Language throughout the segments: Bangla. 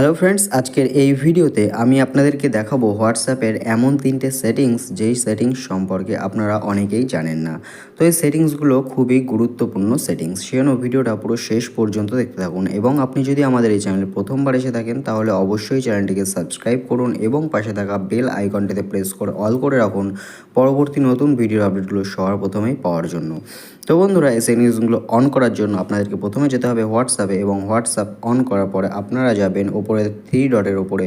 হ্যালো ফ্রেন্ডস আজকের এই ভিডিওতে আমি আপনাদেরকে দেখাবো হোয়াটসঅ্যাপের এমন তিনটে সেটিংস যেই সেটিংস সম্পর্কে আপনারা অনেকেই জানেন না। তো এই সেটিংসগুলো খুবই গুরুত্বপূর্ণ সেটিংস সেজন্য ভিডিওটা পুরো শেষ পর্যন্ত দেখতে থাকুন এবং আপনি যদি আমাদের এই চ্যানেলে প্রথমবার এসে থাকেন, তাহলে অবশ্যই চ্যানেলটিকে সাবস্ক্রাইব করুন এবং পাশে থাকা বেল আইকনটিতে প্রেস করে অল করে রাখুন পরবর্তী নতুন ভিডিও আপডেটগুলো সবার প্রথমেই পাওয়ার জন্য। তো বন্ধুরা, এই সেটিংসগুলো অন করার জন্য আপনাদেরকে প্রথমে যেতে হবে হোয়াটসঅ্যাপে এবং হোয়াটসঅ্যাপ অন করার পরে আপনারা যাবেন ওপরে থ্রি ডটের ওপরে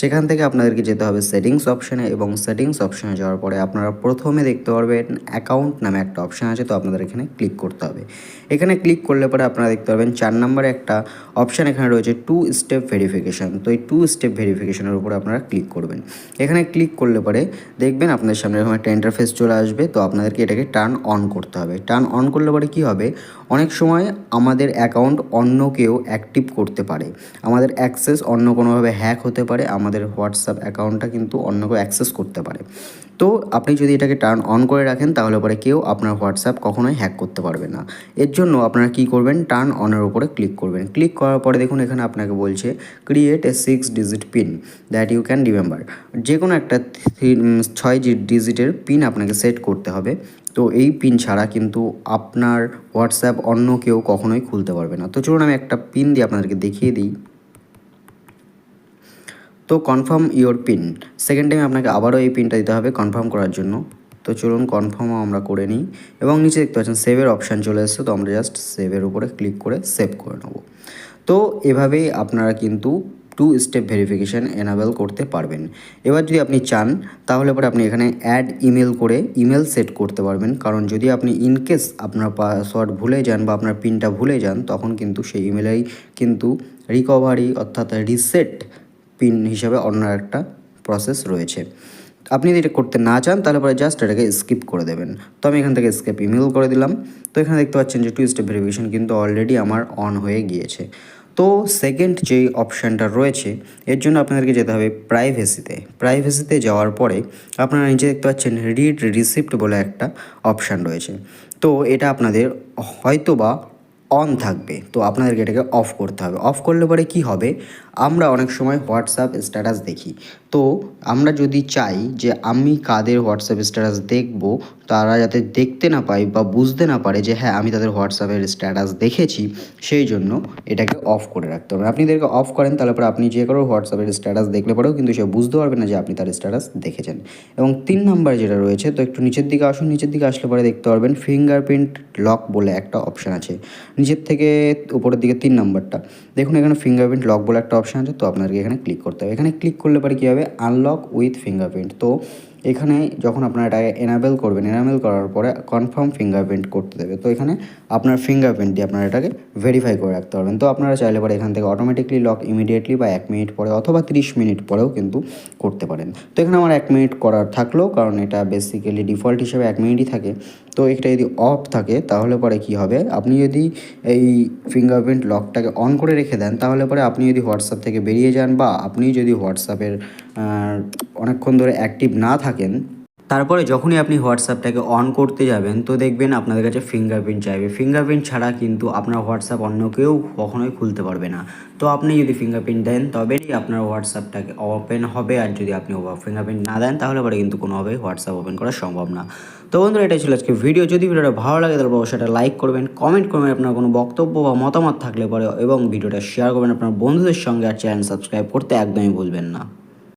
সেখান থেকে আপনাদেরকে যেতে হবে সেটিংস অপশানে এবং সেটিংস অপশানে যাওয়ার পরে আপনারা প্রথমে দেখতে পারবেন অ্যাকাউন্ট নামে একটা অপশান আছে, তো আপনাদের এখানে ক্লিক করতে হবে। এখানে ক্লিক করলে পরে আপনারা দেখতে পারবেন চার নম্বরে একটা অপশান এখানে রয়েছে টু স্টেপ ভেরিফিকেশান তো এই টু স্টেপ ভেরিফিকেশানের উপরে আপনারা ক্লিক করবেন। এখানে ক্লিক করলে পরে দেখবেন আপনাদের সামনে এরকম একটা ইন্টারফেস চলে আসবে, তো আপনাদেরকে এটাকে টার্ন অন করতে হবে। টার্ন অন করলে পরে কী হবে? অনেক সময় আমাদের অ্যাকাউন্ট অন্য কেউ অ্যাক্টিভ করতে পারে। আমাদের অ্যাক্সেস অন্য কোনোভাবে হ্যাক হতে পারে, আমাদের হোয়াটসঅ্যাপ অ্যাকাউন্টটা কিন্তু অন্য কেউ অ্যাক্সেস করতে পারে। তো আপনি যদি এটাকে টার্ন অন করে রাখেন, তাহলে পরে কেউ আপনার হোয়াটসঅ্যাপ কখনোই হ্যাক করতে পারবে না। এর জন্য আপনারা কী করবেন টার্ন অনের উপরে ক্লিক করবেন। ক্লিক করার পরে দেখুন এখানে আপনাকে বলছে create a six digit pin that you can remember যে কোনো একটা ছয় ডিজিটের পিন আপনাকে সেট করতে হবে। তো এই পিন ছাড়া কিন্তু আপনার হোয়াটসঅ্যাপ অন্য কেউ কখনোই খুলতে পারবে না। তো চলুন আমি একটা পিন দিয়ে আপনাদেরকে দেখিয়ে দিই। তো confirm your pin second time আপনাকে আবারও এই পিনটা দিতে হবে কনফার্ম করার জন্য। তো চলুন কনফার্মও আমরা করে নিই। এবং নিচে দেখতে পাচ্ছেন সেভের অপশান চলে এসেছে। তো আমরা জাস্ট সেভের উপরে ক্লিক করে সেভ করে নেব। তো এভাবেই আপনারা কিন্তু টু স্টেপ ভেরিফিকেশান এনাবেল করতে পারবেন। এবার যদি আপনি চান, তাহলে পরে আপনি এখানে অ্যাড ইমেল করে ইমেল সেট করতে পারবেন। কারণ যদি আপনি ইনকেস আপনার পাসওয়ার্ড ভুলে যান বা আপনার পিনটা ভুলে যান, তখন কিন্তু সেই ইমেলেই কিন্তু রিকভারি অর্থাৎ রিসেট পিন হিসাবে অন্য একটা প্রসেস রয়েছে। আপনি যদি এটা করতে না চান, তাহলে পরে জাস্ট এটাকে স্কিপ করে দেবেন। তো আমি এখান থেকে স্কিপ ইমেল করে দিলাম। তো এখানে দেখতে পাচ্ছেন যে টু স্টেপ ভেরিফিকেশন কিন্তু অলরেডি আমার অন হয়ে গিয়েছে। তো সেকেন্ড যে অপশানটা রয়েছে, এর জন্য আপনাদেরকে যেতে হবে প্রাইভেসিতে প্রাইভেসিতে যাওয়ার পরে আপনারা নিচে দেখতে পাচ্ছেন রিড রিসিপ্ট বলে একটা অপশান রয়েছে। তো এটা আপনাদের হয়তোবা অন থাকবে। তো আপনাদেরকে এটাকে অফ করতে হবে। অফ করলে পরে কি হবে? আমরা অনেক সময় হোয়াটসঅ্যাপ স্ট্যাটাস দেখি। তো আমরা যদি চাই যে আমি কাদের হোয়াটসঅ্যাপ স্ট্যাটাস দেখব, তারা যাতে দেখতে না পায় বা বুঝতে না পারে যে হ্যাঁ আমি তাদের হোয়াটসঅ্যাপের স্ট্যাটাস দেখেছি, সেই জন্য এটাকে অফ করে রাখতে হবে। আপনি এদেরকে অফ করেন, তাহলে পরে আপনি যে কারও হোয়াটসঅ্যাপের স্ট্যাটাস দেখলে পরেও কিন্তু সে বুঝতে পারবে না যে আপনি তার স্ট্যাটাস দেখেছেন। এবং তিন নাম্বার যেটা রয়েছে, তো একটু নিচের দিকে আসুন। নিচের দিকে আসলে পরে দেখতে পারবেন ফিঙ্গারপ্রিন্ট লক বলে একটা অপশান আছে। নিচের থেকে উপরের দিকে তিন নাম্বারটা। দেখুন, এখানে ফিঙ্গারপ্রিন্ট লক বলে একটা অপশান আছে, তো আপনাদেরকে এখানে ক্লিক করতে হবে। এখানে ক্লিক করলে পরে কী হবে? আনলক উইথ ফিঙ্গারপ্রিন্ট তো এখানে যখন আপনারা এটাকে এনাবেল করবেন এনাবেল করার পরে কনফার্ম ফিঙ্গারপ্রিন্ট করতে দেবে। তো এখানে আপনার ফিঙ্গারপ্রিন্ট দিয়ে আপনারা এটাকে ভেরিফাই করে রাখতে পারবেন। তো আপনারা চাইলে পরে এখান থেকে অটোমেটিকলি লক ইমিডিয়েটলি বা এক মিনিট পরে অথবা তিরিশ মিনিট পরেও কিন্তু করতে পারেন। তো এখানে আমার এক মিনিট করার থাকল, কারণ এটা বেসিক্যালি ডিফল্ট হিসেবে এক মিনিটই থাকে। তো এটা যদি অফ থাকে, তাহলে পরে কি হবে? আপনি যদি এই ফিঙ্গারপ্রিন্ট লকটাকে অন করে রেখে দেন, তাহলে পরে আপনি যদি হোয়াটসঅ্যাপ থেকে বেরিয়ে যান বা আপনি যদি হোয়াটসঅ্যাপের অনেকক্ষণ ধরে অ্যাক্টিভ না থাকেন তারপরে যখনই আপনি হোয়াটসঅ্যাপটাকে অন করতে যাবেন, তো দেখবেন আপনাদের কাছে ফিঙ্গারপ্রিন্ট চাইবে। ফিঙ্গারপ্রিন্ট ছাড়া কিন্তু আপনার হোয়াটসঅ্যাপ অন্য কেউ কখনোই খুলতে পারবে না। তো আপনি যদি ফিঙ্গারপ্রিন্ট দেন, তবেই আপনার হোয়াটসঅ্যাপটাকে ওপেন হবে। আর যদি আপনি ফিঙ্গারপ্রিন্ট না দেন, তাহলে পরে কিন্তু কোনোভাবে হোয়াটসঅ্যাপ ওপেন করা সম্ভব না। তো বন্ধুরা, এটাই ছিল আজকে ভিডিও যদি ভিডিওটা ভালো লাগে, তাহলে অবশ্যই এটা লাইক করবেন। কমেন্ট করবেন আপনার কোনো বক্তব্য বা মতামত থাকলে পরে এবং ভিডিওটা শেয়ার করবেন আপনার বন্ধুদের সঙ্গে। আর চ্যানেল সাবস্ক্রাইব করতে একদমই ভুলবেন না।